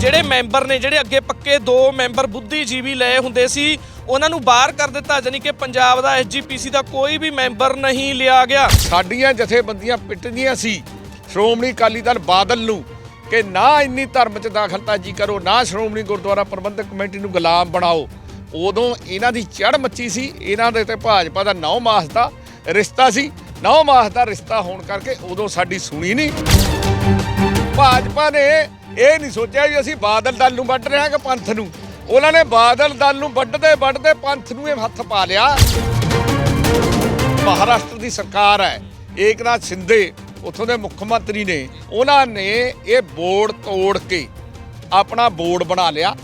ਜਿਹੜੇ ਮੈਂਬਰ ਨੇ, ਜਿਹੜੇ ਅੱਗੇ ਪੱਕੇ ਦੋ ਮੈਂਬਰ ਬੁੱਧੀਜੀਵੀ ਲਏ ਹੁੰਦੇ ਸੀ, ਉਹਨਾਂ ਨੂੰ ਬਾਹਰ ਕਰ ਦਿੱਤਾ ਜਾਨੀ ਕਿ ਪੰਜਾਬ ਦਾ ਐਸਜੀਪੀਸੀ ਦਾ ਕੋਈ ਵੀ ਮੈਂਬਰ ਨਹੀਂ ਲਿਆ ਗਿਆ। ਸਾਡੀਆਂ ਜਥੇਬੰਦੀਆਂ ਪਿੱਟਦੀਆਂ ਸੀ। ਸ਼੍ਰੋਮਣੀ ਅਕਾਲੀ ਦਲ ਬਾਦਲ ਨੂੰ ਕਿ ਨਾ ਇੰਨੀ ਧਰਮ 'ਚ ਦਾਖਲਤਾਜੀ ਕਰੋ, ਨਾ ਸ਼੍ਰੋਮਣੀ ਗੁਰਦੁਆਰਾ ਪ੍ਰਬੰਧਕ ਕਮੇਟੀ ਨੂੰ ਗੁਲਾਮ ਬਣਾਓ। ਉਦੋਂ ਇਹਨਾਂ ਦੀ ਚੜ ਮੱਚੀ ਸੀ। ਇਹਨਾਂ ਦੇ ਤੇ ਭਾਜਪਾ ਦਾ 9 ਮਾਸ ਦਾ ਰਿਸ਼ਤਾ ਸੀ। 9 ਮਾਸ ਦਾ ਰਿਸ਼ਤਾ ਹੋਣ ਕਰਕੇ ਉਦੋਂ ਸਾਡੀ ਸੁਣੀ ਨਹੀਂ। ਭਾਜਪਾ ਨੇ ਇਹ ਨਹੀਂ ਸੋਚਿਆ ਵੀ ਅਸੀਂ ਬਾਦਲ ਦਲ ਨੂੰ ਵੱਢ ਰਹੇ ਹਾਂ ਕਿ ਪੰਥ ਨੂੰ। ਉਹਨਾਂ ਨੇ ਬਾਦਲ ਦਲ ਨੂੰ ਵੱਢਦੇ ਵੱਢਦੇ ਪੰਥ ਨੂੰ ਇਹ ਹੱਥ ਪਾ ਲਿਆ। ਮਹਾਰਾਸ਼ਟਰ ਦੀ ਸਰਕਾਰ ਹੈ, ਏਕਨਾਥ ਸ਼ਿੰਦੇ, ਉੱਥੋਂ ਦੇ ਮੁੱਖ ਮੰਤਰੀ ਨੇ, ਉਹਨਾਂ ਨੇ ਇਹ ਬੋਰਡ ਤੋੜ ਕੇ ਆਪਣਾ ਬੋਰਡ ਬਣਾ ਲਿਆ।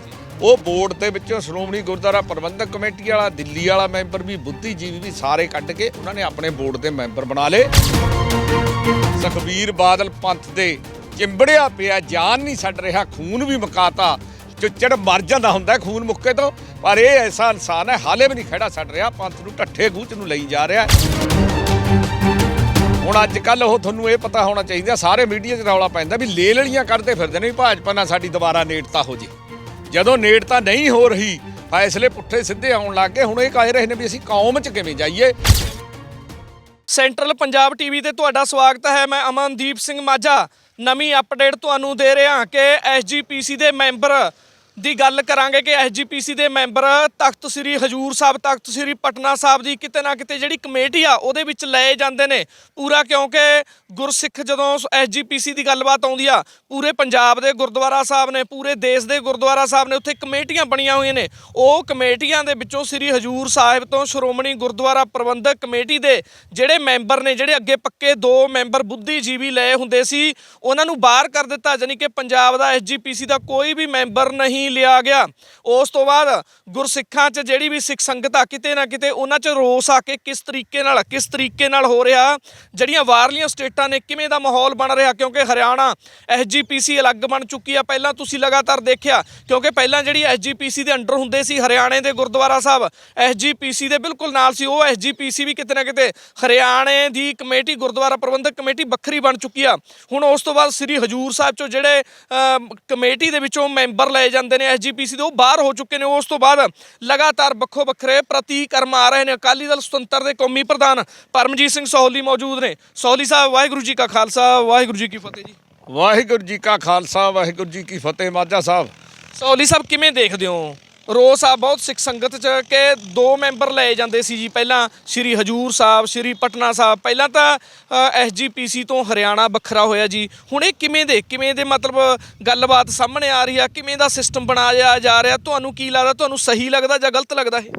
ਉਹ ਬੋਰਡ ਦੇ ਵਿੱਚੋਂ ਸ਼੍ਰੋਮਣੀ ਗੁਰਦੁਆਰਾ ਪ੍ਰਬੰਧਕ ਕਮੇਟੀ ਵਾਲਾ, ਦਿੱਲੀ ਵਾਲਾ ਮੈਂਬਰ ਵੀ, ਬੁੱਧੀਜੀਵੀ ਵੀ ਸਾਰੇ ਕੱਢ ਕੇ ਉਹਨਾਂ ਨੇ ਆਪਣੇ ਬੋਰਡ ਦੇ ਮੈਂਬਰ ਬਣਾ ਲਏ। ਸੁਖਬੀਰ ਬਾਦਲ ਪੰਥ ਦੇ ਚਿੰਬੜਿਆ ਪਿਆ, ਜਾਨ ਨਹੀਂ ਛੱਡ ਰਿਹਾ, ਖੂਨ ਵੀ ਮੁਕਾਤਾ। ਚੁੱਚੜ ਮਰ ਜਾਂਦਾ ਹੁੰਦਾ ਖੂਨ ਮੁੱਕੇ ਤੋਂ, ਪਰ ਇਹ ਐਸਾ ਇਨਸਾਨ ਹੈ, ਹਾਲੇ ਵੀ ਨਹੀਂ ਖੜਾ ਛੱਡ ਰਿਹਾ, ਪੰਥ ਨੂੰ ਢੱਠੇ ਗੂਚ ਨੂੰ ਲਈ ਜਾ ਰਿਹਾ ਹੁਣ ਅੱਜ ਕੱਲ ਉਹ ਤੁਹਾਨੂੰ ਇਹ ਪਤਾ ਹੋਣਾ ਚਾਹੀਦਾ, ਸਾਰੇ ਮੀਡੀਆ 'ਚ ਰੌਲਾ ਪੈਂਦਾ ਵੀ ਲੈ ਲੜੀਆਂ ਕਰਦੇ ਫਿਰਦੇ ਨੇ ਵੀ ਭਾਜਪਾ ਨਾਲ ਸਾਡੀ ਦੁਬਾਰਾ ਨੇੜਤਾ ਹੋ ਜੇ। ਜਦੋਂ ਨੇੜਤਾ ਨਹੀਂ ਹੋ ਰਹੀ, ਫੈਸਲੇ ਪੁੱਠੇ ਸਿੱਧੇ ਆਉਣ ਲੱਗ ਗਏ, ਹੁਣ ਇਹ ਕਹਿ ਰਹੇ ਨੇ ਵੀ ਅਸੀਂ ਕੌਮ 'ਚ ਕਿਵੇਂ ਜਾਈਏ। ਸੈਂਟਰਲ ਪੰਜਾਬ ਟੀਵੀ ਤੇ ਤੁਹਾਡਾ ਸਵਾਗਤ ਹੈ, ਮੈਂ ਅਮਨਦੀਪ ਸਿੰਘ ਮਾਝਾ। ਨਵੀਂ ਅਪਡੇਟ ਤੁਹਾਨੂੰ ਦੇ ਰਿਹਾ ਕਿ ਐਸਜੀਪੀਸੀ ਦੇ ਮੈਂਬਰ ਦੀ ਗੱਲ ਕਰਾਂਗੇ ਕਿ ਐਸਜੀਪੀਸੀ ਦੇ ਮੈਂਬਰ ਤਖਤ ਸ੍ਰੀ ਹਜੂਰ ਸਾਹਿਬ, ਤਖਤ ਸ੍ਰੀ ਪਟਨਾ ਸਾਹਿਬ ਦੀ ਕਿਤੇ ਨਾ ਕਿਤੇ ਜਿਹੜੀ ਕਮੇਟੀ ਆ, ਉਹਦੇ ਵਿੱਚ ਲਏ ਜਾਂਦੇ ਨੇ। ਪੂਰਾ ਕਿਉਂਕਿ ਗੁਰਸਿੱਖ ਜਦੋਂ ਐਸਜੀਪੀਸੀ ਦੀ ਗੱਲਬਾਤ ਆਉਂਦੀ ਆ, ਪੂਰੇ ਪੰਜਾਬ ਦੇ ਗੁਰਦੁਆਰਾ ਸਾਹਿਬ ਨੇ, ਪੂਰੇ ਦੇਸ਼ ਦੇ ਗੁਰਦੁਆਰਾ ਸਾਹਿਬ ਨੇ ਉੱਥੇ ਕਮੇਟੀਆਂ ਬਣੀਆਂ ਹੋਈਆਂ ਨੇ। ਉਹ ਕਮੇਟੀਆਂ ਦੇ ਵਿੱਚੋਂ ਸ੍ਰੀ ਹਜੂਰ ਸਾਹਿਬ ਤੋਂ ਸ਼੍ਰੋਮਣੀ ਗੁਰਦੁਆਰਾ ਪ੍ਰਬੰਧਕ ਕਮੇਟੀ ਦੇ ਜਿਹੜੇ ਮੈਂਬਰ ਨੇ, ਜਿਹੜੇ ਅੱਗੇ ਪੱਕੇ ਦੋ ਮੈਂਬਰ ਬੁੱਧੀਜੀਵੀ ਲਏ ਹੁੰਦੇ ਸੀ, ਉਹਨਾਂ ਨੂੰ ਬਾਹਰ ਕਰ ਦਿੱਤਾ। ਜਾਨੀ ਕਿ ਪੰਜਾਬ ਦਾ ਐਸਜੀਪੀਸੀ ਦਾ ਕੋਈ ਵੀ ਮੈਂਬਰ ਨਹੀਂ ਲਿਆ ਗਿਆ। ਉਸ ਤੋਂ ਬਾਅਦ ਗੁਰਸਿੱਖਾਂ 'ਚ ਜਿਹੜੀ ਵੀ ਸਿੱਖ ਸੰਗਤ ਆ, ਕਿਤੇ ਨਾ ਕਿਤੇ ਉਹਨਾਂ 'ਚ ਰੋਸ ਆ ਕੇ ਕਿਸ ਤਰੀਕੇ ਨਾਲ, ਕਿਸ ਤਰੀਕੇ ਨਾਲ ਹੋ ਰਿਹਾ। ਜਿਹੜੀਆਂ ਬਾਹਰਲੀਆਂ ਸਟੇਟਾਂ ਨੇ, ਕਿਵੇਂ ਦਾ ਮਾਹੌਲ ਬਣ ਰਿਹਾ, ਕਿਉਂਕਿ ਹਰਿਆਣਾ ਐਸਜੀਪੀਸੀ ਅਲੱਗ ਬਣ ਚੁੱਕੀ ਆ। ਪਹਿਲਾਂ ਤੁਸੀਂ ਲਗਾਤਾਰ ਦੇਖਿਆ, ਕਿਉਂਕਿ ਪਹਿਲਾਂ ਜਿਹੜੀ ਐਸਜੀਪੀਸੀ ਦੇ ਅੰਡਰ ਹੁੰਦੇ ਸੀ, ਹਰਿਆਣੇ ਦੇ ਗੁਰਦੁਆਰਾ ਸਾਹਿਬ ਐਸਜੀਪੀਸੀ ਦੇ ਬਿਲਕੁਲ ਨਾਲ ਸੀ। ਉਹ ਐਸਜੀਪੀਸੀ ਵੀ ਕਿਤੇ ਨਾ ਕਿਤੇ ਹਰਿਆਣੇ ਦੀ ਕਮੇਟੀ, ਗੁਰਦੁਆਰਾ ਪ੍ਰਬੰਧਕ ਕਮੇਟੀ ਵੱਖਰੀ ਬਣ ਚੁੱਕੀ ਆ। ਹੁਣ ਉਸ ਤੋਂ ਬਾਅਦ ਸ੍ਰੀ ਹਜੂਰ ਸਾਹਿਬ ਚੋਂ ਜਿਹੜੇ ਕਮੇਟੀ ਦੇ ਵਿੱਚੋਂ ਮੈਂਬਰ ਲਏ ਜਾਂਦੇ ਨੇ ਐਸਜੀਪੀਸੀ ਦੇ ਉਹ ਬਾਹਰ ਹੋ ਚੁੱਕੇ ਨੇ ਉਸ ਤੋਂ ਬਾਅਦ ਲਗਾਤਾਰ ਵੱਖੋ ਵੱਖਰੇ ਪ੍ਰਤੀਕਰਮ ਆ ਰਹੇ ਨੇ। ਅਕਾਲੀ ਦਲ ਸੁਤੰਤਰ ਦੇ ਕੌਮੀ ਪ੍ਰਧਾਨ ਪਰਮਜੀਤ ਸਿੰਘ ਸੋਹਲੀ ਮੌਜੂਦ ਨੇ। ਸੋਹਲੀ ਸਾਹਿਬ ਵਾਹਿਗੁਰੂ ਜੀ ਕਾ ਖਾਲਸਾ ਵਾਹਿਗੁਰੂ ਜੀ ਕੀ ਫਤਿਹ ਜੀ। ਵਾਹਿਗੁਰੂ ਜੀ ਕਾ ਖਾਲਸਾ ਵਾਹਿਗੁਰੂ ਜੀ ਕੀ ਫਤਿਹ ਮਾਝਾ ਸਾਹਿਬ। ਸੋਹਲੀ ਸਾਹਿਬ ਕਿਵੇਂ ਦੇਖਦੇ ਹੋ? ਰੋਸ ਆ, ਬਹੁਤ ਸਿੱਖ ਸੰਗਤ ਚ ਕਿ ਦੋ ਮੈਂਬਰ ਲਏ ਜਾਂਦੇ ਸੀ ਜੀ। ਪਹਿਲਾਂ ਸ਼੍ਰੀ ਹਜੂਰ ਸਾਹਿਬ, ਸ਼੍ਰੀ ਪਟਨਾ ਸਾਹਿਬ, ਪਹਿਲਾਂ ਤਾਂ ਐਸਜੀਪੀਸੀ ਤੋਂ ਹਰਿਆਣਾ ਵੱਖਰਾ ਹੋਇਆ ਜੀ। ਹੁਣ ਇਹ ਕਿਵੇਂ ਦੇ ਕਿਵੇਂ ਦੇ ਮਤਲਬ ਗੱਲਬਾਤ ਸਾਹਮਣੇ ਆ ਰਹੀ ਆ? ਕਿਵੇਂ ਦਾ ਸਿਸਟਮ ਬਣਾਇਆ ਜਾ ਰਿਹਾ? ਤੁਹਾਨੂੰ ਕੀ ਲੱਗਦਾ, ਤੁਹਾਨੂੰ ਸਹੀ ਲੱਗਦਾ ਜਾਂ ਗਲਤ ਲੱਗਦਾ ਇਹ?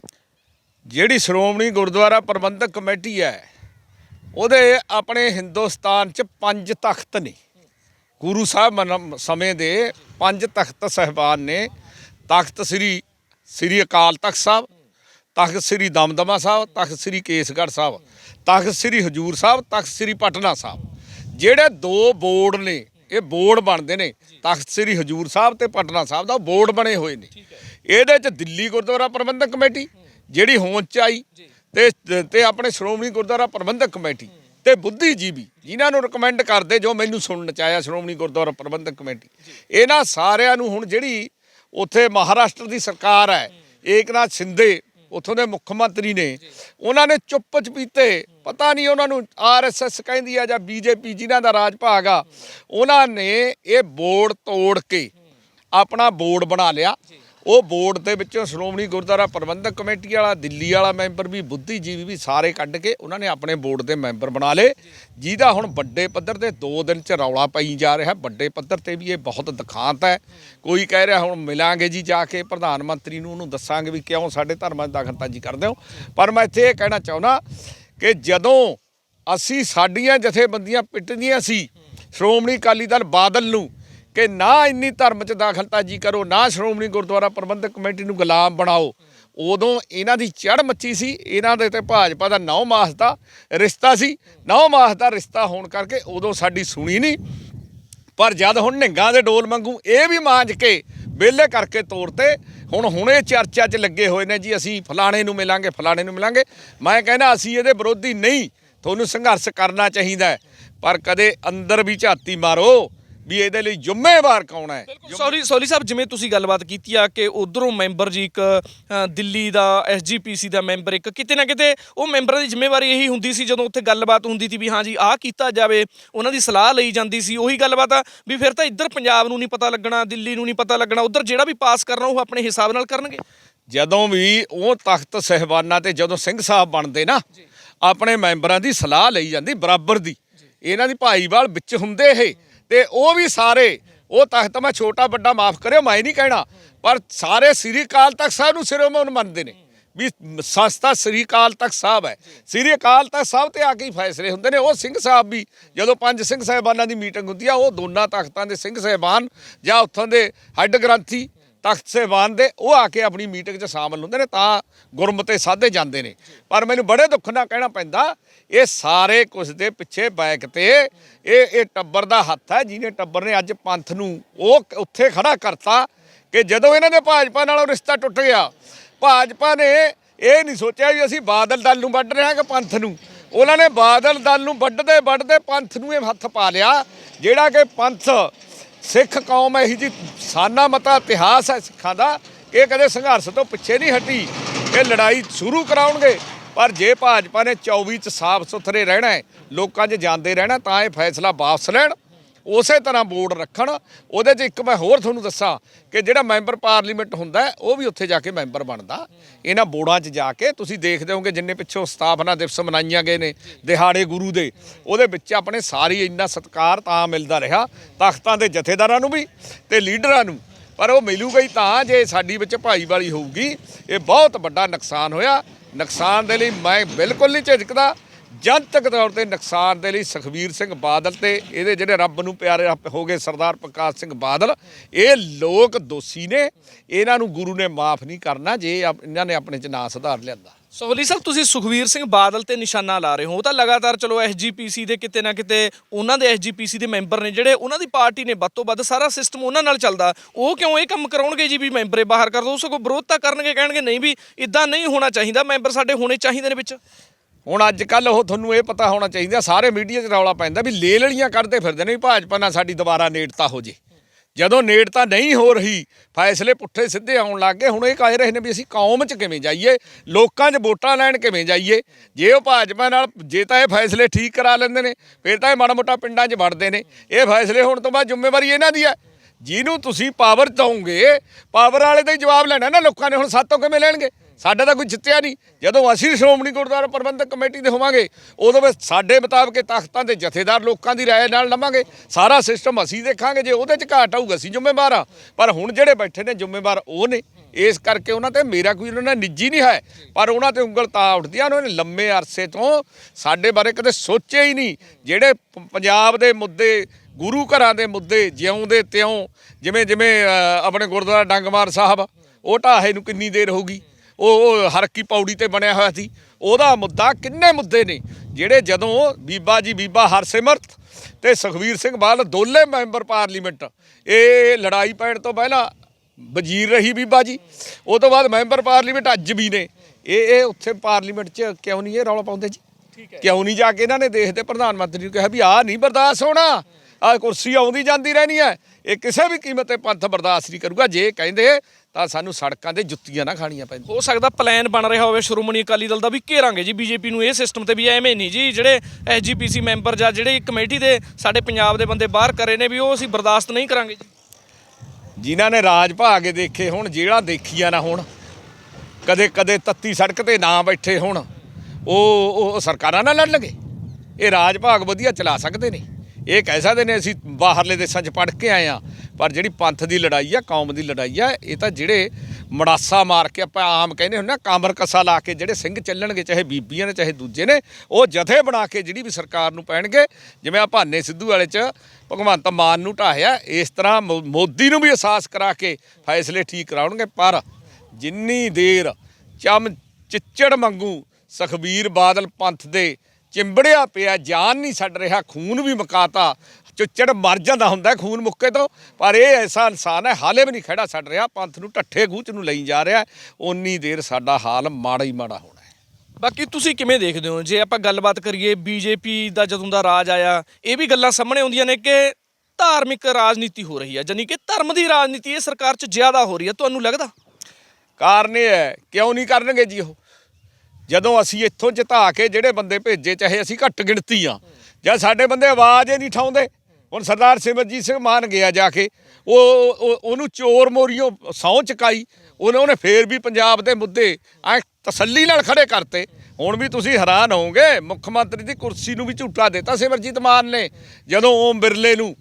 ਜਿਹੜੀ ਸ਼੍ਰੋਮਣੀ ਗੁਰਦੁਆਰਾ ਪ੍ਰਬੰਧਕ ਕਮੇਟੀ ਹੈ, ਉਹਦੇ ਆਪਣੇ ਹਿੰਦੁਸਤਾਨ 'ਚ ਪੰਜ ਤਖਤ ਨੇ। ਗੁਰੂ ਸਾਹਿਬ ਮਨ- ਸਮੇਂ ਦੇ ਪੰਜ ਤਖਤ ਸਹਿਬਾਨ ਨੇ। ਤਖਤ ਸ੍ਰੀ ਸ੍ਰੀ ਅਕਾਲ ਤਖਤ ਸਾਹਿਬ ਤਖਤ ਸ੍ਰੀ ਦਮਦਮਾ ਸਾਹਿਬ ਤਖਤ ਸ੍ਰੀ ਕੇਸਗੜ੍ਹ ਸਾਹਿਬ ਤਖਤ ਸ੍ਰੀ ਹਜੂਰ ਸਾਹਿਬ ਤਖਤ ਸ੍ਰੀ ਪਟਨਾ ਸਾਹਿਬ। ਜਿਹੜੇ ਦੋ ਬੋਰਡ ਨੇ ਇਹ ਬੋਰਡ ਬਣਦੇ ਨੇ ਤਖਤ ਸ੍ਰੀ ਹਜੂਰ ਸਾਹਿਬ ਤੇ ਪਟਨਾ ਸਾਹਿਬ ਦਾ ਬੋਰਡ ਬਣੇ ਹੋਏ ਨੇ। ਇਹਦੇ 'ਚ ਦਿੱਲੀ ਗੁਰਦੁਆਰਾ ਪ੍ਰਬੰਧਕ ਕਮੇਟੀ ਜਿਹੜੀ ਹੋਂਦ 'ਚ ਆਈ ਤੇ ਤੇ ਆਪਣੇ ਸ਼੍ਰੋਮਣੀ ਗੁਰਦੁਆਰਾ ਪ੍ਰਬੰਧਕ ਕਮੇਟੀ ਤੇ ਬੁੱਧੀਜੀਵੀ ਜਿਨ੍ਹਾਂ ਨੂੰ ਰეკਮੈਂਡ ਕਰਦੇ ਜੋ ਮੈਨੂੰ ਸੁਣਨ ਚ ਆਇਆ ਸ਼੍ਰੋਮਣੀ ਗੁਰਦੁਆਰਾ ਪ੍ਰਬੰਧਕ ਕਮੇਟੀ। ਇਹਨਾਂ ਸਾਰਿਆਂ ਨੂੰ ਹੁਣ ਜਿਹੜੀ ਉੱਥੇ ਮਹਾਰਾਸ਼ਟਰ ਦੀ ਸਰਕਾਰ ਹੈ ਏਕਨਾਥ ਸ਼ਿੰਦੇ ਉੱਥੋਂ ਦੇ ਮੁੱਖ ਮੰਤਰੀ ਨੇ। ਉਹਨਾਂ ਨੇ ਚੁੱਪ ਚਪੀਤੇ ਪਤਾ ਨਹੀਂ ਉਹਨਾਂ ਨੂੰ ਆਰਐਸਐਸ ਕਹਿੰਦੀ ਆ ਜਾਂ ਬੀਜੇਪੀ ਜਿਨ੍ਹਾਂ ਦਾ ਰਾਜ ਭਾਗ ਆ। ਉਹਨਾਂ ਨੇ ਇਹ ਬੋਰਡ ਤੋੜ ਕੇ ਆਪਣਾ ਬੋਰਡ ਬਣਾ ਲਿਆ। ਉਹ ਬੋਰਡ ਦੇ ਵਿੱਚੋਂ ਸ਼੍ਰੋਮਣੀ ਗੁਰਦੁਆਰਾ ਪ੍ਰਬੰਧਕ ਕਮੇਟੀ ਵਾਲਾ, ਦਿੱਲੀ ਵਾਲਾ ਮੈਂਬਰ ਵੀ, ਬੁੱਧੀਜੀਵੀ ਵੀ ਸਾਰੇ ਕੱਢ ਕੇ ਉਹਨਾਂ ਨੇ ਆਪਣੇ ਬੋਰਡ ਦੇ ਮੈਂਬਰ ਬਣਾ ਲਏ। ਜਿਹਦਾ ਹੁਣ ਵੱਡੇ ਪੱਧਰ ਤੇ 2 ਦਿਨ ਚ ਰੌਲਾ ਪਈ ਜਾ ਰਿਹਾ। ਵੱਡੇ ਪੱਧਰ ਤੇ ਵੀ ਇਹ ਬਹੁਤ ਦਿਖਾਂਤ ਹੈ। ਕੋਈ ਕਹਿ ਰਿਹਾ ਹੁਣ ਮਿਲਾਂਗੇ ਜੀ ਜਾ ਕੇ, ਪ੍ਰਧਾਨ ਮੰਤਰੀ ਨੂੰ ਉਹਨੂੰ ਦੱਸਾਂਗੇ ਵੀ ਕਿਉਂ ਸਾਡੇ ਧਰਮਾਂ 'ਚ ਦਖਲਅੰਦਾਜ਼ੀ ਕਰਦੇ ਹੋ ਪਰ ਮੈਂ ਇੱਥੇ ਇਹ ਕਹਿਣਾ ਚਾਹੁੰਦਾ ਕਿ ਜਦੋਂ ਅਸੀਂ ਸਾਡੀਆਂ ਜਥੇਬੰਦੀਆਂ ਪਿੱਟਦੀਆਂ ਸੀ, ਸ਼੍ਰੋਮਣੀ ਅਕਾਲੀ ਦਲ ਬਾਦਲ ਨੂੰ ਕਿ ਨਾ ਇੰਨੀ ਧਰਮ 'ਚ ਦਾਖਲਤਾਜੀ ਕਰੋ, ਨਾ ਸ਼੍ਰੋਮਣੀ ਗੁਰਦੁਆਰਾ ਪ੍ਰਬੰਧਕ ਕਮੇਟੀ ਨੂੰ ਗੁਲਾਮ ਬਣਾਓ। ਉਦੋਂ ਇਹਨਾਂ ਦੀ ਚੜ ਮੱਚੀ ਸੀ, ਇਹਨਾਂ ਦੇ ਤੇ ਭਾਜਪਾ ਦਾ 9 ਮਾਸ ਦਾ ਰਿਸ਼ਤਾ ਸੀ। 9 ਮਾਸ ਦਾ ਰਿਸ਼ਤਾ ਹੋਣ ਕਰਕੇ ਉਦੋਂ ਸਾਡੀ ਸੁਣੀ ਨਹੀਂ। ਪਰ ਜਦ ਹੁਣ ਨਿੰਗਾ ਦੇ ਡੋਲ ਵਾਂਗੂ ਇਹ ਵੀ ਮਾਂਜ ਕੇ ਵਿਹਲੇ ਕਰਕੇ ਤੌਰ 'ਤੇ, ਹੁਣ ਹੁਣੇ ਚਰਚਾ 'ਚ ਲੱਗੇ ਹੋਏ ਨੇ ਜੀ, ਅਸੀਂ ਫਲਾਣੇ ਨੂੰ ਮਿਲਾਂਗੇ, ਫਲਾਣੇ ਨੂੰ ਮਿਲਾਂਗੇ। ਮੈਂ ਕਹਿੰਦਾ, ਅਸੀਂ ਇਹਦੇ ਵਿਰੋਧੀ ਨਹੀਂ। ਤੁਹਾਨੂੰ ਸੰਘਰਸ਼ ਕਰਨਾ ਚਾਹੀਦਾ ਪਰ ਕਦੇ ਅੰਦਰ ਵੀ ਝਾਤੀ ਮਾਰੋ। ਵੀ ਇਹਦੇ ਲਈ ਜ਼ਿੰਮੇਵਾਰ ਕੌਣ ਹੈ? ਸੌਰੀ ਸੌਰੀ ਸਾਹਿਬ ਜਿਵੇਂ ਤੁਸੀਂ ਗੱਲਬਾਤ ਕੀਤੀ ਆ ਕਿ ਉਧਰੋਂ ਮੈਂਬਰ ਜੀ ਇੱਕ ਅ, ਦਿੱਲੀ ਦਾ ਐਸਜੀਪੀਸੀ ਦਾ ਮੈਂਬਰ ਇੱਕ ਕਿਤੇ ਨਾ ਕਿਤੇ ਉਹ ਮੈਂਬਰਾਂ ਦੀ ਜ਼ਿੰਮੇਵਾਰੀ ਇਹੀ ਹੁੰਦੀ ਸੀ ਜਦੋਂ ਉੱਥੇ ਗੱਲਬਾਤ ਹੁੰਦੀ ਸੀ ਵੀ ਹਾਂ ਜੀ ਆਹ ਕੀਤਾ ਜਾਵੇ ਉਹਨਾਂ ਦੀ ਸਲਾਹ ਲਈ ਜਾਂਦੀ ਸੀ ਉਹੀ ਗੱਲਬਾਤ ਆ ਵੀ ਫਿਰ ਤਾਂ ਇੱਧਰ ਪੰਜਾਬ ਨੂੰ ਨਹੀਂ ਪਤਾ ਲੱਗਣਾ ਦਿੱਲੀ ਨੂੰ ਨਹੀਂ ਪਤਾ ਲੱਗਣਾ ਉਧਰ ਜਿਹੜਾ ਵੀ ਪਾਸ ਕਰਨਾ ਉਹ ਆਪਣੇ ਹਿਸਾਬ ਨਾਲ ਕਰਨਗੇ। ਜਦੋਂ ਵੀ ਉਹ ਤਖਤ ਸਹਿਬਾਨਾਂ ਤੇ ਜਦੋਂ ਸਿੰਘ ਸਾਹਿਬ ਬਣਦੇ ਨਾ ਆਪਣੇ ਮੈਂਬਰਾਂ ਦੀ ਸਲਾਹ ਲਈ ਜਾਂਦੀ ਬਰਾਬਰ ਦੀ। ਇਹਨਾਂ ਦੀ ਭਾਈਵਾਲ ਵਿੱਚ ਹੁੰਦੇ ਇਹ। ਤੇ ਉਹ ਵੀ ਸਾਰੇ, ਉਹ ਤਖਤ ਮੈਂ ਛੋਟਾ ਵੱਡਾ ਮਾਫ ਕਰਿਓ, ਮੈਂ ਨਹੀਂ ਕਹਿਣਾ, ਪਰ ਸਾਰੇ ਸ੍ਰੀ ਅਕਾਲ ਤਖਤ ਸਾਹਿਬ ਨੂੰ ਸਿਰੋਮਣ ਮੰਨਦੇ ਨੇ, ਵੀ ਸੰਸਥਾ ਸ੍ਰੀ ਅਕਾਲ ਤਖਤ ਸਾਹਿਬ ਹੈ। ਸ੍ਰੀ ਅਕਾਲ ਤਖਤ ਸਾਹਿਬ ਤੇ ਆ ਕੇ ਹੀ ਫੈਸਲੇ ਹੁੰਦੇ ਨੇ, ਉਹ ਸਿੰਘ ਸਾਹਿਬ ਵੀ, ਜਦੋਂ ਪੰਜ ਸਿੰਘ ਸਾਹਿਬਾਨਾਂ ਦੀ ਮੀਟਿੰਗ ਹੁੰਦੀ ਆ, ਉਹ ਦੋਨਾਂ ਤਖਤਾਂ ਦੇ ਸਿੰਘ ਸਾਹਿਬਾਨ ਜਾਂ ਉੱਥੋਂ ਦੇ ਹੈੱਡ ਗ੍ਰੰਥੀ ਤਖਤ ਸੇਵਾਨ ਦੇ, ਉਹ ਆ ਕੇ ਆਪਣੀ ਮੀਟਿੰਗ 'ਚ ਸ਼ਾਮਲ ਹੁੰਦੇ ਨੇ, ਤਾਂ ਗੁਰਮਤੇ ਸਾਧੇ ਜਾਂਦੇ ਨੇ। ਪਰ ਮੈਨੂੰ ਬੜੇ ਦੁੱਖ ਨਾਲ ਕਹਿਣਾ ਪੈਂਦਾ, ਇਹ ਸਾਰੇ ਕੁਝ ਦੇ ਪਿੱਛੇ ਬੈਕ ਤੇ, ਇਹ ਇਹ ਟੱਬਰ ਦਾ ਹੱਥ ਹੈ, ਜਿਹਨੇ ਟੱਬਰ ਨੇ ਅੱਜ ਪੰਥ ਨੂੰ ਉਹ ਉੱਥੇ ਖੜਾ ਕਰਤਾ ਕਿ ਜਦੋਂ ਇਹਨਾਂ ਦੇ ਭਾਜਪਾ ਨਾਲ ਰਿਸ਼ਤਾ ਟੁੱਟ ਗਿਆ, ਭਾਜਪਾ ਨੇ ਇਹ ਨਹੀਂ ਸੋਚਿਆ ਵੀ ਅਸੀਂ ਬਾਦਲ ਦਲ ਨੂੰ ਵੱਢ ਰਹੇ ਹਾਂ ਕਿ ਪੰਥ ਨੂੰ। ਉਹਨਾਂ ਨੇ ਬਾਦਲ ਦਲ ਨੂੰ ਵੱਢਦੇ ਵੱਢਦੇ ਪੰਥ ਨੂੰ ਇਹ ਹੱਥ ਪਾ ਲਿਆ, ਜਿਹੜਾ ਕਿ ਪੰਥ ਸਿੱਖ ਕੌਮ ਇਹੀ ਜੀ ਸਾਨਾ ਮਤਾ ਇਤਿਹਾਸ ਹੈ ਸਿੱਖਾਂ ਦਾ, ਇਹ ਕਦੇ ਸੰਘਰਸ਼ ਤੋਂ ਪਿੱਛੇ ਨਹੀਂ ਹਟੀ। ਇਹ ਲੜਾਈ ਸ਼ੁਰੂ ਕਰਾਉਣਗੇ, ਪਰ ਜੇ ਭਾਜਪਾ ਨੇ 24 ਚ ਸਾਫ਼ ਸੁਥਰੇ ਰਹਿਣਾ ਹੈ, ਲੋਕਾਂ 'ਚ ਜਾਂਦੇ ਰਹਿਣਾ, ਤਾਂ ਇਹ ਫੈਸਲਾ ਵਾਪਸ ਲੈਣ। ਉਸੇ ਤਰ੍ਹਾਂ ਬੋਰਡ ਰੱਖਣ। ਉਹਦੇ 'ਚ ਇੱਕ ਮੈਂ ਹੋਰ ਤੁਹਾਨੂੰ ਦੱਸਾਂ ਕਿ ਜਿਹੜਾ ਮੈਂਬਰ ਪਾਰਲੀਮੈਂਟ ਹੁੰਦਾ ਉਹ ਵੀ ਉੱਥੇ ਜਾ ਕੇ ਮੈਂਬਰ ਬਣਦਾ। ਇਹਨਾਂ ਬੋਰਡਾਂ 'ਚ ਜਾ ਕੇ ਤੁਸੀਂ ਦੇਖਦੇ ਹੋਗੇ ਜਿੰਨੇ ਪਿੱਛੋਂ ਸਥਾਪਨਾ ਦਿਵਸ ਮਨਾਈਆਂ ਗਏ ਨੇ, ਦਿਹਾੜੇ ਗੁਰੂ ਦੇ, ਉਹਦੇ ਵਿੱਚ ਆਪਣੇ ਸਾਰੀ ਇੰਨਾ ਸਤਿਕਾਰ ਤਾਂ ਮਿਲਦਾ ਰਿਹਾ, ਤਖਤਾਂ ਦੇ ਜਥੇਦਾਰਾਂ ਨੂੰ ਵੀ ਤੇ ਲੀਡਰਾਂ ਨੂੰ। ਪਰ ਉਹ ਮਿਲੂਗਾ ਹੀ ਤਾਂ ਜੇ ਸਾਡੀ ਵਿੱਚ ਭਾਈਵਾਲੀ ਹੋਊਗੀ। ਇਹ ਬਹੁਤ ਵੱਡਾ ਨੁਕਸਾਨ ਹੋਇਆ। ਨੁਕਸਾਨ ਦੇ ਲਈ ਮੈਂ ਬਿਲਕੁਲ ਨਹੀਂ ਝਿਜਕਦਾ। ਜਨਤਕ ਤੌਰ ਤੇ ਨੁਕਸਾਨ ਦੇ ਲਈ ਸੁਖਬੀਰ ਸਿੰਘ ਬਾਦਲ ਤੇ ਇਹਦੇ ਜਿਹੜੇ ਰੱਬ ਨੂੰ ਪਿਆਰੇ ਹੋ ਗਏ ਸਰਦਾਰ ਪ੍ਰਕਾਸ਼ ਸਿੰਘ ਬਾਦਲ, ਇਹ ਲੋਕ ਦੋਸ਼ੀ ਨੇ। ਇਹਨਾਂ ਨੂੰ ਗੁਰੂ ਨੇ ਮਾਫ ਨਹੀਂ ਕਰਨਾ ਜੇ ਇਹਨਾਂ ਨੇ ਆਪਣੇ ਚ ਨਾ ਸੁਧਾਰ ਲਿਆਂਦਾ। ਸੋਹਲੀ ਸਾਹਿਬ, ਤੁਸੀਂ ਸੁਖਵੀਰ ਸਿੰਘ ਬਾਦਲ ਤੇ ਨਿਸ਼ਾਨਾ ਲਾ ਰਹੇ ਹੋ। ਤਾਂ ਲਗਾਤਾਰ ਚਲੋ ਐਸਜੀਪੀਸੀ ਦੇ ਕਿਤੇ ਨਾ ਕਿਤੇ ਉਹਨਾਂ ਦੇ ਐਸਜੀਪੀਸੀ ਦੇ ਮੈਂਬਰ ਨੇ, ਜਿਹੜੇ ਉਹਨਾਂ ਦੀ ਪਾਰਟੀ ਨੇ, ਵੱਧ ਤੋਂ ਵੱਧ ਸਾਰਾ ਸਿਸਟਮ ਉਹਨਾਂ ਨਾਲ ਚੱਲਦਾ। ਉਹ ਕਿਉਂ ਇਹ ਕੰਮ ਕਰਾਉਣਗੇ ਜੀ ਵੀ ਮੈਂਬਰੇ ਬਾਹਰ ਕਰ ਦੋ? ਸਗੋਂ ਵਿਰੋਧ ਤਾਂ ਕਰਨਗੇ, ਕਹਿਣਗੇ, ਨਹੀਂ ਵੀ ਇਦਾਂ ਨਹੀਂ ਹੋਣਾ ਚਾਹੀਦਾ, ਮੈਂਬਰ ਸਾਡੇ ਹੋਣੇ ਚਾਹੀਦੇ ਨੇ ਵਿੱਚ। ਹੁਣ ਅੱਜ ਕੱਲ ਉਹ ਤੁਹਾਨੂੰ ਇਹ ਪਤਾ ਹੋਣਾ ਚਾਹੀਦਾ, ਸਾਰੇ ਮੀਡੀਆ 'ਚ ਰੌਲਾ ਪੈਂਦਾ ਵੀ ਲੇਲੜੀਆਂ ਕੱਢਦੇ ਫਿਰਦੇ ਨੇ ਵੀ ਭਾਜਪਾ ਨਾਲ ਸਾਡੀ ਦੁਬਾਰਾ ਨੇੜਤਾ ਹੋ ਜੇ। ਜਦੋਂ ਨੇੜਤਾ ਨਹੀਂ ਹੋ ਰਹੀ, ਫੈਸਲੇ ਪੁੱਠੇ ਸਿੱਧੇ ਆਉਣ ਲੱਗ ਗਏ, ਹੁਣ ਇਹ ਕਹਿ ਰਹੇ ਨੇ ਵੀ ਅਸੀਂ ਕੌਮ 'ਚ ਕਿਵੇਂ ਜਾਈਏ, ਲੋਕਾਂ 'ਚ ਵੋਟਾਂ ਲੈਣ ਕਿਵੇਂ ਜਾਈਏ, ਜੇ ਉਹ ਭਾਜਪਾ ਨਾਲ, ਜੇ ਤਾਂ ਇਹ ਫੈਸਲੇ ਠੀਕ ਕਰਾ ਲੈਂਦੇ ਨੇ, ਫਿਰ ਤਾਂ ਇਹ ਮਾੜਾ ਮੋਟਾ ਪਿੰਡਾਂ 'ਚ ਵੜਦੇ ਨੇ। ਇਹ ਫੈਸਲੇ ਹੋਣ ਤੋਂ ਬਾਅਦ ਜ਼ਿੰਮੇਵਾਰੀ ਇਹਨਾਂ ਦੀ ਹੈ। ਜਿਹਨੂੰ ਤੁਸੀਂ ਪਾਵਰ ਦਵੋਗੇ ਪਾਵਰ ਵਾਲੇ ਦਾ ਹੀ ਜਵਾਬ ਲੈਣਾ ਨਾ ਲੋਕਾਂ ਨੇ, ਹੁਣ ਸਾਤੋਂ ਕਿਵੇਂ ਲੈਣਗੇ? ਸਾਡਾ ਤਾਂ ਕੋਈ ਜਿੱਤਿਆ ਨਹੀਂ। ਜਦੋਂ ਅਸੀਂ ਸ਼੍ਰੋਮਣੀ ਗੁਰਦੁਆਰਾ ਪ੍ਰਬੰਧਕ ਕਮੇਟੀ ਦੇ ਹੋਵਾਂਗੇ, ਉਦੋਂ ਵੀ ਸਾਡੇ ਮੁਤਾਬਕ ਇਹ ਤਖਤਾਂ ਦੇ ਜਥੇਦਾਰ ਲੋਕਾਂ ਦੀ ਰਾਏ ਨਾਲ ਲਵਾਂਗੇ। ਸਾਰਾ ਸਿਸਟਮ ਅਸੀਂ ਦੇਖਾਂਗੇ, ਜੇ ਉਹਦੇ 'ਚ ਘਾਟ ਆਊਗਾ, ਅਸੀਂ ਜ਼ਿੰਮੇਵਾਰ ਆ। ਪਰ ਹੁਣ ਜਿਹੜੇ ਬੈਠੇ ਨੇ, ਜ਼ਿੰਮੇਵਾਰ ਉਹ ਨੇ। ਇਸ ਕਰਕੇ ਉਹਨਾਂ ਤੇ ਮੇਰਾ ਕੋਈ, ਉਹਨਾਂ ਨਾਲ ਨਿੱਜੀ ਨਹੀਂ ਹੈ। ਪਰ ਉਹਨਾਂ ਤੇ ਉਂਗਲ ਤਾਂ ਉੱਠਦੀ ਆ ਉਹਨਾਂ ਨੇ ਲੰਮੇ ਅਰਸੇ ਤੋਂ ਸਾਡੇ ਬਾਰੇ ਕਦੇ ਸੋਚਿਆ ਹੀ ਨਹੀਂ। ਜਿਹੜੇ ਪੰਜਾਬ ਦੇ ਮੁੱਦੇ, ਗੁਰੂ ਘਰਾਂ ਦੇ ਮੁੱਦੇ, ਜਿਉਂਦੇ ਤਿਉਂ ਜਿਵੇਂ ਜਿਵੇਂ ਆਪਣੇ ਗੁਰਦੁਆਰਾ ਡੰਗਮਾਰ ਸਾਹਿਬ ਉਹ ਢਾਹੇ ਨੂੰ ਕਿੰਨੀ ਦੇਰ ਹੋਊਗੀ ਉਹ ਉਹ ਹਰ ਕੀ ਪੌੜੀ ਤੇ ਬਣਿਆ ਹੋਇਆ ਸੀ। ਉਹਦਾ ਮੁੱਦਾ ਕਿੰਨੇ ਮੁੱਦੇ ਨੇ? ਜਿਹੜੇ ਜਦੋਂ ਬੀਬਾ ਜੀ ਬੀਬਾ ਹਰਸਿਮਰਤ ਤੇ ਸੁਖਵੀਰ ਸਿੰਘ ਬਾਦਲ ਦੋਲੇ ਮੈਂਬਰ ਪਾਰਲੀਮੈਂਟ ਇਹ ਲੜਾਈ ਪੈਣ ਤੋਂ ਪਹਿਲਾਂ ਵਜ਼ੀਰ ਰਹੀ ਬੀਬਾ ਜੀ। ਉਹ ਤੋਂ ਬਾਅਦ ਮੈਂਬਰ ਪਾਰਲੀਮੈਂਟ ਅੱਜ ਵੀ ਨੇ। ਇਹ ਇਹ ਉੱਥੇ ਪਾਰਲੀਮੈਂਟ 'ਚ ਕਿਉਂ ਨਹੀਂ ਇਹ ਰੌਲਾ ਪਾਉਂਦੇ ਜੀ? ਠੀਕ ਹੈ। ਕਿਉਂ ਨਹੀਂ ਜਾ ਕੇ ਇਹਨਾਂ ਨੇ ਦੇਸ਼ ਦੇ ਪ੍ਰਧਾਨ ਮੰਤਰੀ ਨੂੰ ਕਿਹਾ ਵੀ ਆਹ ਨਹੀਂ ਬਰਦਾਸ਼ਤ ਹੋਣਾ? ਆਹ ਕੁਰਸੀ ਆਉਂਦੀ ਜਾਂਦੀ ਰਹਿਣੀ ਹੈ। ਇਹ ਕਿਸੇ ਵੀ ਕੀਮਤ ਤੇ ਪੰਥ ਬਰਦਾਸ਼ਤ ਨਹੀਂ ਕਰੂਗਾ। ਜੇ ਕਹਿੰਦੇ ਤਾਂ ਸਾਨੂੰ ਸੜਕਾਂ ਤੇ ਜੁੱਤੀਆਂ ਨਾ ਖਾਣੀਆਂ ਪੈਂਦੀਆਂ। ਹੋ ਸਕਦਾ ਪਲਾਨ ਬਣ ਰਿਹਾ ਹੋਵੇ ਸ਼੍ਰੋਮਣੀ ਅਕਾਲੀ ਦਲ ਦਾ ਵੀ ਘੇਰਾਂਗੇ ਜੀ ਬੀਜੇਪੀ ਨੂੰ ਇਹ ਸਿਸਟਮ ਤੇ ਵੀ ਐਵੇਂ ਨਹੀਂ ਜੀ। ਜਿਹੜੇ ਐਸਜੀਪੀਸੀ ਮੈਂਬਰ ਜਾਂ ਜਿਹੜੇ ਕਮੇਟੀ ਦੇ ਸਾਡੇ ਪੰਜਾਬ ਦੇ ਬੰਦੇ ਬਾਹਰ ਕਰੇ ਨੇ ਵੀ ਉਹ ਅਸੀਂ ਬਰਦਾਸ਼ਤ ਨਹੀਂ ਕਰਾਂਗੇ ਜੀ। ਜਿਨ੍ਹਾਂ ਨੇ ਰਾਜ ਭਾਗੇ ਦੇਖੇ ਹੁਣ ਜਿਹੜਾ ਦੇਖੀਆਂ ਨਾ ਹੁਣ ਕਦੇ ਕਦੇ ਤੱਤੀ ਸੜਕ ਤੇ ਨਾ ਬੈਠੇ ਹੁਣ ਉਹ ਉਹ ਸਰਕਾਰਾਂ ਨਾਲ ਲੜਨਗੇ ਇਹ ਰਾਜ ਭਾਗ ਵਧੀਆ ਚਲਾ ਸਕਦੇ ਨੇ। ਇਹ ਕਹਿ ਸਕਦੇ ਨੇ ਅਸੀਂ ਬਾਹਰਲੇ ਦੇਸ਼ਾਂ 'ਚ ਪੜ ਕੇ ਆਏ ਆ ਪਰ ਜਿਹੜੀ ਪੰਥ ਦੀ ਲੜਾਈ ਆ, ਕੌਮ ਦੀ ਲੜਾਈ ਆ, ਇਹ ਤਾਂ ਜਿਹੜੇ ਮੜਾਸਾ ਮਾਰ ਕੇ ਆਪਾਂ ਆਮ ਕਹਿੰਦੇ ਹੁੰਦੇ ਨਾ ਕਾਮਰ ਕਸਾ ਲਾ ਕੇ ਜਿਹੜੇ ਸਿੰਘ ਚੱਲਣਗੇ, ਚਾਹੇ ਬੀਬੀਆਂ ਨੇ, ਚਾਹੇ ਦੂਜੇ ਨੇ, ਉਹ ਜਥੇ ਬਣਾ ਕੇ ਜਿਹੜੀ ਵੀ ਸਰਕਾਰ ਨੂੰ ਪੈਣਗੇ, ਜਿਵੇਂ ਆ ਭਾਨੇ ਸਿੱਧੂ ਵਾਲੇ 'ਚ ਭਗਵੰਤ ਮਾਨ ਨੂੰ ਢਾਹਿਆ, ਇਸ ਤਰ੍ਹਾਂ ਮੋ- ਮੋਦੀ ਨੂੰ ਵੀ ਅਹਿਸਾਸ ਕਰਾ ਕੇ ਫੈਸਲੇ ਠੀਕ ਕਰਾਉਣਗੇ, ਪਰ ਜਿੰਨੀ ਦੇਰ ਚਮ ਚਿੱਚੜ ਮੰਗੂ ਸੁਖਬੀਰ ਬਾਦਲ ਪੰਥ ਦੇ ਚਿੰਬੜਿਆ ਪਿਆ, ਜਾਨ ਨਹੀਂ ਛੱਡ ਰਿਹਾ, ਖੂਨ ਵੀ ਮਕਾਤਾ ਚਿੱਚੜ ਮਰ ਜਾਂਦਾ ਹੁੰਦਾ ਖੂਨ ਮੁੱਕੇ ਤੋਂ। ਪਰ ਇਹ ਐਸਾ ਇਨਸਾਨ ਹੈ ਹਾਲੇ ਵੀ ਨਹੀਂ ਖੜਾ ਛੱਡ ਰਿਹਾ ਪੰਥ ਨੂੰ ਢੱਠੇ ਗੂਚ ਨੂੰ ਲਈ ਜਾ ਰਿਹਾ। ਓਨੀ ਦੇਰ ਸਾਡਾ ਹਾਲ ਮਾੜਾ ਹੀ ਮਾੜਾ ਹੋਣਾ ਹੈ। ਬਾਕੀ ਤੁਸੀਂ ਕਿਵੇਂ ਦੇਖਦੇ ਹੋ? ਜੇ ਆਪਾਂ ਗੱਲਬਾਤ ਕਰੀਏ ਬੀਜੇਪੀ ਦਾ ਜਦੋਂ ਦਾ ਰਾਜ ਆਇਆ ਇਹ ਵੀ ਗੱਲਾਂ ਸਾਹਮਣੇ ਆਉਂਦੀਆਂ ਨੇ ਕਿ ਧਾਰਮਿਕ ਰਾਜਨੀਤੀ ਹੋ ਰਹੀ ਹੈ। ਜਾਨੀ ਕਿ ਧਰਮ ਦੀ ਰਾਜਨੀਤੀ ਇਹ ਸਰਕਾਰ 'ਚ ਜ਼ਿਆਦਾ ਹੋ ਰਹੀ ਹੈ। ਤੁਹਾਨੂੰ ਲੱਗਦਾ? ਕਾਰਨ ਇਹ ਹੈ ਕਿਉਂ ਨਹੀਂ ਕਰਨਗੇ ਜੀ ਉਹ? ਜਦੋਂ ਅਸੀਂ ਇੱਥੋਂ ਜਿਤਾ ਕੇ ਜਿਹੜੇ ਬੰਦੇ ਭੇਜੇ ਚਾਹੇ ਅਸੀਂ ਘੱਟ ਗਿਣਤੀ ਆ ਜਾਂ ਸਾਡੇ ਬੰਦੇ ਆਵਾਜ਼ ਹੀ ਨਹੀਂ ਠਾਉਂਦੇ ਹੁਣ ਸਰਦਾਰ ਸਿਮਰਜੀਤ ਸਿੰਘ ਮਾਨ ਗਿਆ ਜਾ ਕੇ, ਉਹ ਉਹਨੂੰ ਚੋਰ ਮੋਰੀਓ ਸਹੁੰ ਚਕਾਈ, ਉਹਨੇ ਉਹਨੇ ਫੇਰ ਵੀ ਪੰਜਾਬ ਦੇ ਮੁੱਦੇ ਐ ਤਸੱਲੀ ਨਾਲ ਖੜੇ ਕਰਤੇ। ਹੁਣ ਵੀ ਤੁਸੀਂ ਹੈਰਾਨ ਹੋਵੋਗੇ, ਮੁੱਖ ਮੰਤਰੀ ਦੀ ਕੁਰਸੀ ਨੂੰ ਵੀ ਝੂਟਾ ਦਿੱਤਾ ਸਿਮਰਜੀਤ ਮਾਨ ਨੇ। ਜਦੋਂ ਓਮ ਬਿਰਲੇ ਨੂੰ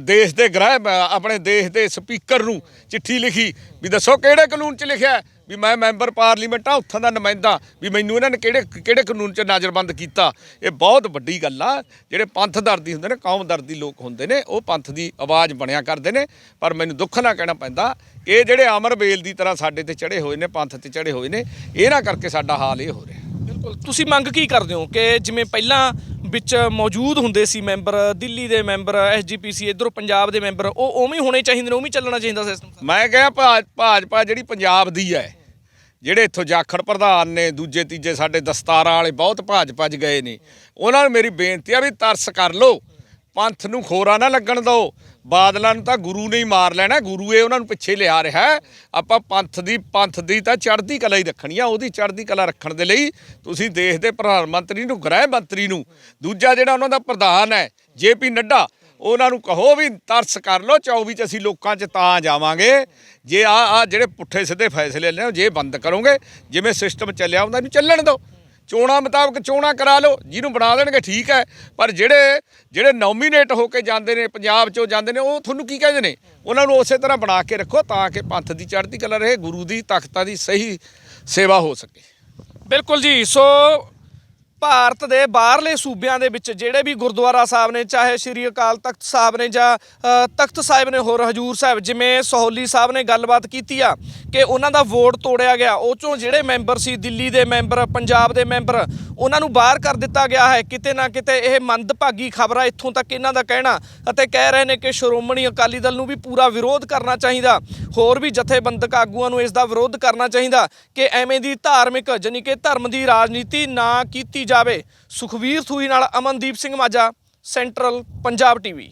ਦੇਸ਼ ਦੇ ਗ੍ਰਹਿ ਆਪਣੇ ਦੇਸ਼ ਦੇ ਸਪੀਕਰ ਨੂੰ ਚਿੱਠੀ ਲਿਖੀ ਵੀ ਦੱਸੋ ਕਿਹੜੇ ਕਾਨੂੰਨ 'ਚ ਲਿਖਿਆ ਵੀ ਮੈਂ ਮੈਂਬਰ ਪਾਰਲੀਮੈਂਟ ਆ ਉੱਥੋਂ ਦਾ ਨੁਮਾਇੰਦਾ ਵੀ ਮੈਨੂੰ ਇਹਨਾਂ ਨੇ ਕਿਹੜੇ ਕਿਹੜੇ ਕਾਨੂੰਨ 'ਚ ਨਜ਼ਰਬੰਦ ਕੀਤਾ? ਇਹ ਬਹੁਤ ਵੱਡੀ ਗੱਲ ਆ। ਜਿਹੜੇ ਪੰਥ ਦਰਦੀ ਹੁੰਦੇ ਨੇ ਕੌਮ ਦਰਦੀ ਲੋਕ ਹੁੰਦੇ ਨੇ ਉਹ ਪੰਥ ਦੀ ਆਵਾਜ਼ ਬਣਿਆ ਕਰਦੇ ਨੇ। ਪਰ ਮੈਨੂੰ ਦੁੱਖ ਨਾਲ ਕਹਿਣਾ ਪੈਂਦਾ ਕਿ ਇਹ ਜਿਹੜੇ ਅਮਰ ਬੇਲ ਦੀ ਤਰ੍ਹਾਂ ਸਾਡੇ ਤੇ ਚੜੇ ਹੋਏ ਨੇ ਪੰਥ ਤੇ ਚੜੇ ਹੋਏ ਨੇ ਇਹਨਾਂ ਕਰਕੇ ਸਾਡਾ ਹਾਲ ਇਹ ਹੋ ਰਿਹਾ। ਬਿਲਕੁਲ। ਤੁਸੀਂ ਮੰਗ ਕੀ ਕਰਦੇ ਹੋ ਕਿ ਜਿਵੇਂ ਪਹਿਲਾਂ ਵਿੱਚ ਮੌਜੂਦ ਹੁੰਦੇ ਸੀ ਮੈਂਬਰ ਦਿੱਲੀ ਦੇ ਮੈਂਬਰ ਐਸਜੀਪੀਸੀ ਇਧਰੋਂ ਪੰਜਾਬ ਦੇ ਮੈਂਬਰ ਉਹ ਉਵੇਂ ਹੀ ਹੋਣੇ ਚਾਹੀਦੇ ਨੇ ਉਵੇਂ ਹੀ ਚੱਲਣਾ ਚਾਹੀਦਾ ਸਿਸਟਮ ਮੈਂ ਕਿਹਾ ਭਾਜ- ਭਾਜਪਾ ਜਿਹੜੀ ਪੰਜਾਬ ਦੀ ਹੈ ਜਿਹੜੇ ਇੱਥੋਂ ਜਾਖੜ ਪ੍ਰਧਾਨ ਨੇ, ਦੂਜੇ, ਤੀਜੇ ਸਾਡੇ ਦਸਤਾਰਾਂ ਵਾਲੇ ਬਹੁਤ ਭਾਜਪਾ 'ਚ ਗਏ ਨੇ। ਉਹਨਾਂ ਨੂੰ ਮੇਰੀ ਬੇਨਤੀ ਆ ਵੀ ਤਰਸ ਕਰ ਲਓ। ਪੰਥ ਨੂੰ ਖੋਰਾ ਨਾ ਲੱਗਣ ਦਿਓ ਬਾਦਲਾਂ ਨੂੰ ਤਾਂ ਗੁਰੂ ਨੇ ਹੀ ਮਾਰ ਲੈਣਾ। ਗੁਰੂ ਇਹ ਉਹਨਾਂ ਨੂੰ ਪਿੱਛੇ ਲਿਆ ਰਿਹਾ ਆਪਾਂ ਪੰਥ ਦੀ ਪੰਥ ਦੀ ਤਾਂ ਚੜ੍ਹਦੀ ਕਲਾ ਹੀ ਰੱਖਣੀ ਆ। ਉਹਦੀ ਚੜ੍ਹਦੀ ਕਲਾ ਰੱਖਣ ਦੇ ਲਈ ਤੁਸੀਂ ਦੇਸ਼ ਦੇ ਪ੍ਰਧਾਨ ਮੰਤਰੀ ਨੂੰ, ਗ੍ਰਹਿ ਮੰਤਰੀ ਨੂੰ, ਦੂਜਾ ਜਿਹੜਾ ਉਹਨਾਂ ਦਾ ਪ੍ਰਧਾਨ ਹੈ ਜੇਪੀ ਨੱਡਾ ਉਹਨਾਂ ਨੂੰ ਕਹੋ ਵੀ ਤਰਸ ਕਰ ਲਓ 24 ਚ ਅਸੀਂ ਲੋਕਾਂ ਚ ਤਾਂ ਜਾਵਾਂਗੇ, ਜੇ ਆ ਆ ਜਿਹੜੇ ਪੁੱਠੇ ਸਿੱਧੇ ਫੈਸਲੇ ਲੈਣੇ ਜੇ ਬੰਦ ਕਰੋਗੇ, ਜਿਵੇਂ ਸਿਸਟਮ ਚੱਲਿਆ ਉਹਨਾਂ ਨੂੰ ਚੱਲਣ ਦਿਓ। ਚੋਣਾਂ ਮੁਤਾਬਕ ਚੋਣਾਂ ਕਰਾ ਲਓ, ਜਿਹਨੂੰ ਬਣਾ ਦੇਣਗੇ ਠੀਕ ਹੈ, ਪਰ ਜਿਹੜੇ ਜਿਹੜੇ ਨੋਮੀਨੇਟ ਹੋ ਕੇ ਜਾਂਦੇ ਨੇ, ਪੰਜਾਬ ਚੋਂ ਜਾਂਦੇ ਨੇ, ਉਹ ਤੁਹਾਨੂੰ ਕੀ ਕਹਿੰਦੇ ਨੇ? ਉਹਨਾਂ ਨੂੰ ਉਸੇ ਤਰ੍ਹਾਂ ਬਣਾ ਕੇ ਰੱਖੋ ਤਾਂ ਕਿ ਪੰਥ ਦੀ ਚੜ੍ਹਦੀ ਕਲਾ ਰਹੇ, ਗੁਰੂ ਦੀ ਤਖਤਾਂ ਦੀ ਸਹੀ ਸੇਵਾ ਹੋ ਸਕੇ। ਬਿਲਕੁਲ ਜੀ, ਸੋ ਭਾਰਤ ਦੇ ਬਾਹਰਲੇ ਸੂਬਿਆਂ ਦੇ ਵਿੱਚ ਜਿਹੜੇ ਵੀ ਗੁਰਦੁਆਰਾ ਸਾਹਿਬ ਨੇ, ਚਾਹੇ ਸ੍ਰੀ ਅਕਾਲ ਤਖਤ ਸਾਹਿਬ ਨੇ ਜਾਂ ਤਖਤ ਸਾਹਿਬ ਨੇ ਹੋਰ ਹਜੂਰ ਸਾਹਿਬ, ਜਿਵੇਂ ਸਹੌਲੀ ਸਾਹਿਬ ਨੇ ਗੱਲਬਾਤ ਕੀਤੀ ਆ ਕਿ ਉਹਨਾਂ ਦਾ ਵੋਟ ਤੋੜਿਆ ਗਿਆ। ਉਹ ਚੋਂ ਜਿਹੜੇ ਮੈਂਬਰ ਸੀ, ਦਿੱਲੀ ਦੇ ਮੈਂਬਰ, ਪੰਜਾਬ ਦੇ ਮੈਂਬਰ, ਉਹਨਾਂ ਨੂੰ ਬਾਹਰ ਕਰ ਦਿੱਤਾ ਗਿਆ ਹੈ। ਕਿਤੇ ਨਾ ਕਿਤੇ ਇਹ ਮੰਦਭਾਗੀ ਖਬਰਾਂ ਇੱਥੋਂ ਤੱਕ ਇਹਨਾਂ ਦਾ ਕਹਿਣਾ ਅਤੇ ਕਹਿ ਰਹੇ ਨੇ ਕਿ ਸ਼੍ਰੋਮਣੀ ਅਕਾਲੀ ਦਲ ਨੂੰ ਵੀ ਪੂਰਾ ਵਿਰੋਧ ਕਰਨਾ ਚਾਹੀਦਾ। ਹੋਰ ਵੀ ਜਥੇਬੰਦਕ ਆਗੂਆਂ ਨੂੰ ਇਸ ਦਾ ਵਿਰੋਧ ਕਰਨਾ ਚਾਹੀਦਾ ਕਿ ਐਵੇਂ ਦੀ ਧਾਰਮਿਕ ਜਾਨੀ ਕਿ ਧਰਮ ਦੀ ਰਾਜਨੀਤੀ ਨਾ ਕੀਤੀ ਜਾਵੇ। ਸੁਖਵੀਰ ਥੂਈ ਨਾਲ ਅਮਨਦੀਪ ਸਿੰਘ ਮਾਝਾ, ਸੈਂਟਰਲ ਪੰਜਾਬ ਟੀਵੀ।